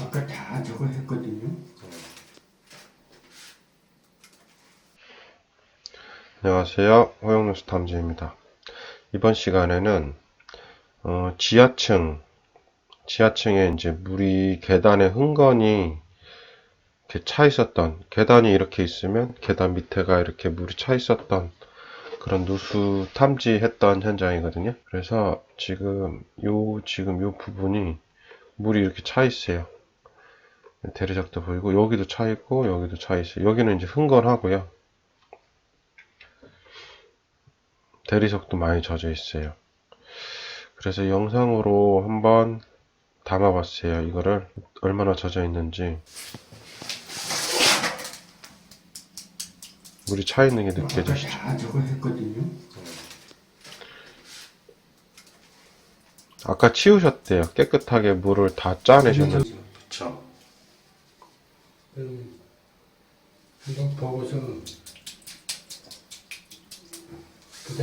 아까 다 저거 했거든요. 안녕하세요. 호영뉴스 탐지입니다. 이번 시간에는 어, 지하층, 지하층에 이제 물이 계단에 흥건히 이렇게 차 있었던, 계단이 이렇게 있으면 계단 밑에가 이렇게 물이 차 있었던 그런 누수 탐지했던 현장이거든요. 그래서 지금 요, 지금 요 부분이 물이 이렇게 차 있어요. 대리석도 보이고, 여기도 차 있고, 여기도 차 있어요. 여기는 이제 흥건하고요. 대리석도 많이 젖어 있어요. 그래서 영상으로 한번 담아봤어요. 이거를 얼마나 젖어 있는지. 물이 차 있는 게 느껴지시죠? 다 저거 했거든요. 아까 치우셨대요. 깨끗하게 물을 다 짜내셨는데. 그렇죠. 한번 보고서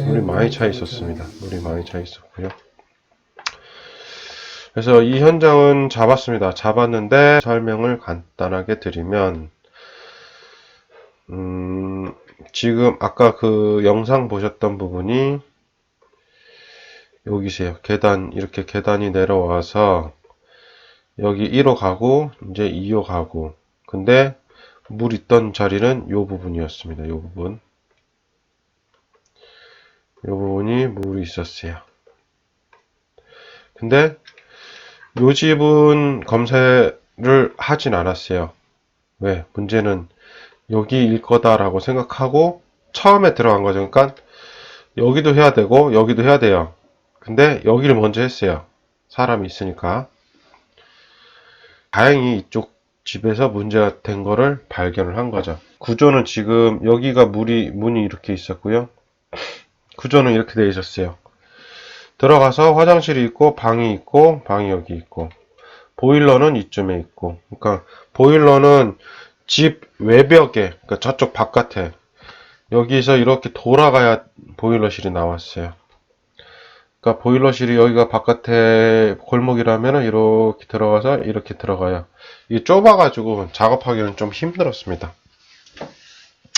물이 많이 차 있었습니다. 물이 많이 차 있었고요. 그래서 이 현장은 잡았습니다. 잡았는데 설명을 간단하게 드리면 음, 지금 아까 그 영상 보셨던 부분이 여기세요. 계단 이렇게 계단이 내려와서 여기 1호 가고 이제 2호 가고 근데 물 있던 자리는 요 부분이었습니다. 요 부분. 이 부분이 물이 있었어요. 근데 요 집은 검사를 하진 않았어요. 왜? 문제는 여기일 거다라고 생각하고 처음에 들어간 거죠. 그러니까 여기도 해야 되고 여기도 해야 돼요. 근데 여기를 먼저 했어요. 사람이 있으니까. 다행히 이쪽 집에서 문제가 된 거를 발견을 한 거죠. 구조는 지금 여기가 물이 문이 이렇게 있었고요. 구조는 이렇게 되어 있었어요. 들어가서 화장실이 있고 방이 있고 방이 여기 있고 보일러는 이쯤에 있고 그러니까 보일러는 집 외벽에 그러니까 저쪽 바깥에 여기서 이렇게 돌아가야 보일러실이 나왔어요. 그러니까 보일러실이 여기가 바깥에 골목이라면 이렇게 들어가서 이렇게 들어가요. 이게 좁아가지고 작업하기는 좀 힘들었습니다.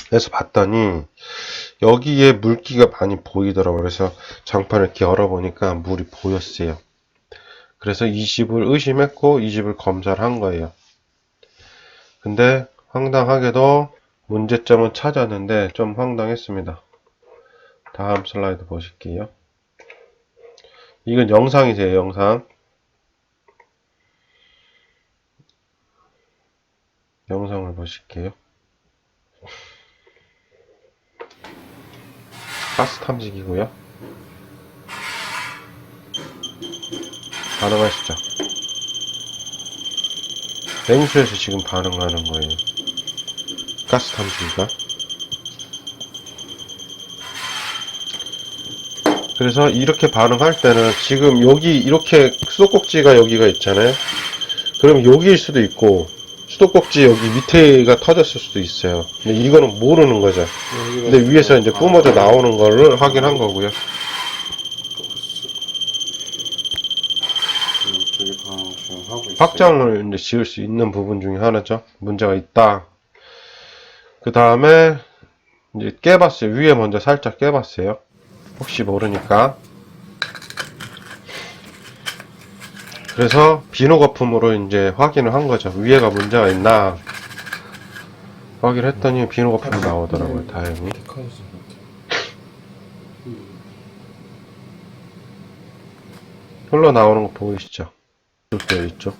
그래서 봤더니 여기에 물기가 많이 보이더라고요. 그래서 장판을 이렇게 열어보니까 물이 보였어요. 그래서 이 집을 의심했고 이 집을 검사를 한 거예요. 근데 황당하게도 문제점은 찾았는데 좀 황당했습니다. 다음 슬라이드 보실게요. 이건 영상이세요, 영상. 영상을 보실게요. 가스 탐지기고요. 반응하시죠. 냉수에서 지금 반응하는 거예요. 가스 탐지기가. 그래서 이렇게 반응할 때는 지금 여기 이렇게 수도꼭지가 여기가 있잖아요. 그럼 여기일 수도 있고 수도꼭지 여기 밑에가 터졌을 수도 있어요. 근데 이거는 모르는 거죠. 근데 위에서 이제 뿜어져 나오는 거를 확인한 거고요. 확장을 이제 지을 수 있는 부분 중에 하나죠. 문제가 있다. 그 다음에 이제 깨봤어요. 위에 먼저 살짝 깨봤어요. 혹시 모르니까. 그래서 비누 거품으로 이제 확인을 한 거죠. 위에가 문제가 있나 확인을 했더니 비누 거품이 나오더라고요. 다행히. 흘러나오는 거 보이시죠? 이쪽도 있죠.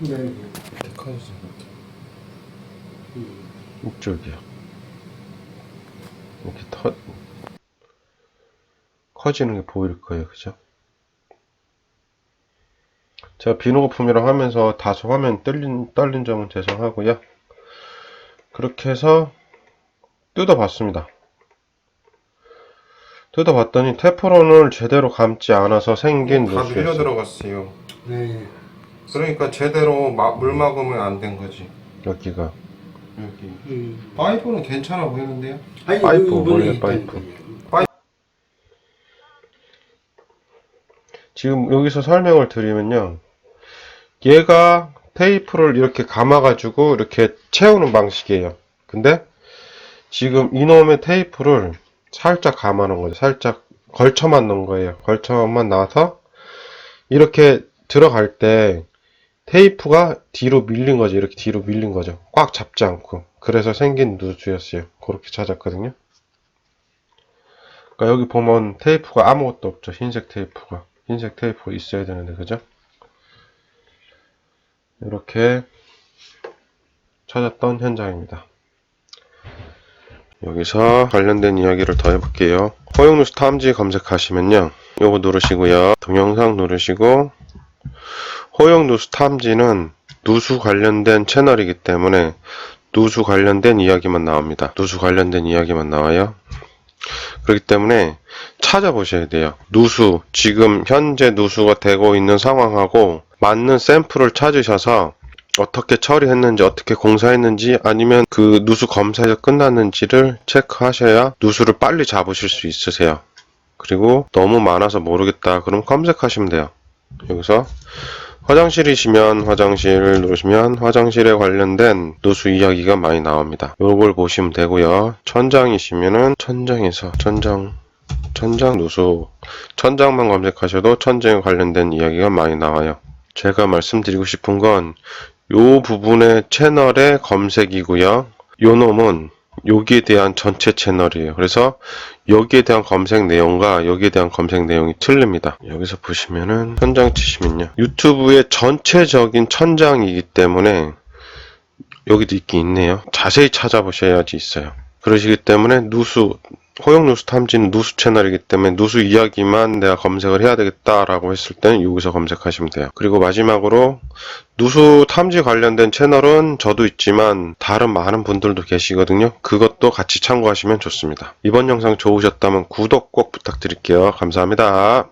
네. 이쪽이요. 이렇게 터, 커지는 게 보일 거예요. 그죠? 제가 비누 거품이랑 하면서 다소 화면 떨린, 떨린 점은 죄송하고요. 그렇게 해서 뜯어봤습니다. 뜯어봤더니 테프론을 제대로 감지 않아서 생긴 다 밀려 누수였어요. 들어갔어요. 네. 그러니까 제대로 마- 물 막으면 안 된 거지. 여기가. 여기. 음. 파이프는 괜찮아 보이는데요? 아니, 파이프, 이번에 원래 있다니까요. 파이프. 지금 여기서 설명을 드리면요. 얘가 테이프를 이렇게 감아가지고 이렇게 채우는 방식이에요. 근데 지금 이놈의 테이프를 살짝 감아놓은 거죠. 살짝 걸쳐만 놓은 거예요. 걸쳐만 놔서 이렇게 들어갈 때 테이프가 뒤로 밀린 거죠. 이렇게 뒤로 밀린 거죠. 꽉 잡지 않고. 그래서 생긴 누수였어요. 그렇게 찾았거든요. 그러니까 여기 보면 테이프가 아무것도 없죠. 흰색 테이프가. 흰색 테이프가 있어야 되는데, 그죠? 이렇게 찾았던 현장입니다. 여기서 관련된 이야기를 더 해볼게요. 허용누수 탐지 검색하시면요. 요거 누르시고요. 동영상 누르시고 허용 누수 탐지는 누수 관련된 채널이기 때문에 누수 관련된 이야기만 나옵니다. 누수 관련된 이야기만 나와요. 그렇기 때문에 찾아보셔야 돼요. 누수, 지금 현재 누수가 되고 있는 상황하고 맞는 샘플을 찾으셔서 어떻게 처리했는지, 어떻게 공사했는지, 아니면 그 누수 검사가 끝났는지를 체크하셔야 누수를 빨리 잡으실 수 있으세요. 그리고 너무 많아서 모르겠다. 그럼 검색하시면 돼요. 여기서 화장실이시면 화장실을 누르시면 화장실에 관련된 누수 이야기가 많이 나옵니다. 요걸 보시면 되고요. 천장이시면은 천장에서 천장 천장 누수 천장만 검색하셔도 천장에 관련된 이야기가 많이 나와요. 제가 말씀드리고 싶은 건 요 부분의 채널의 검색이고요. 요 놈은 여기에 대한 전체 채널이에요. 그래서 여기에 대한 검색 내용과 여기에 대한 검색 내용이 틀립니다. 여기서 보시면은 천장 치시면요. 유튜브의 전체적인 천장이기 때문에 여기도 있긴 있네요. 자세히 찾아보셔야지 있어요. 그러시기 때문에 누수, 허용 누수 탐지는 누수 채널이기 때문에 누수 이야기만 내가 검색을 해야 되겠다라고 했을 때는 여기서 검색하시면 돼요. 그리고 마지막으로 누수 탐지 관련된 채널은 저도 있지만 다른 많은 분들도 계시거든요. 그것도 같이 참고하시면 좋습니다. 이번 영상 좋으셨다면 구독 꼭 부탁드릴게요. 감사합니다.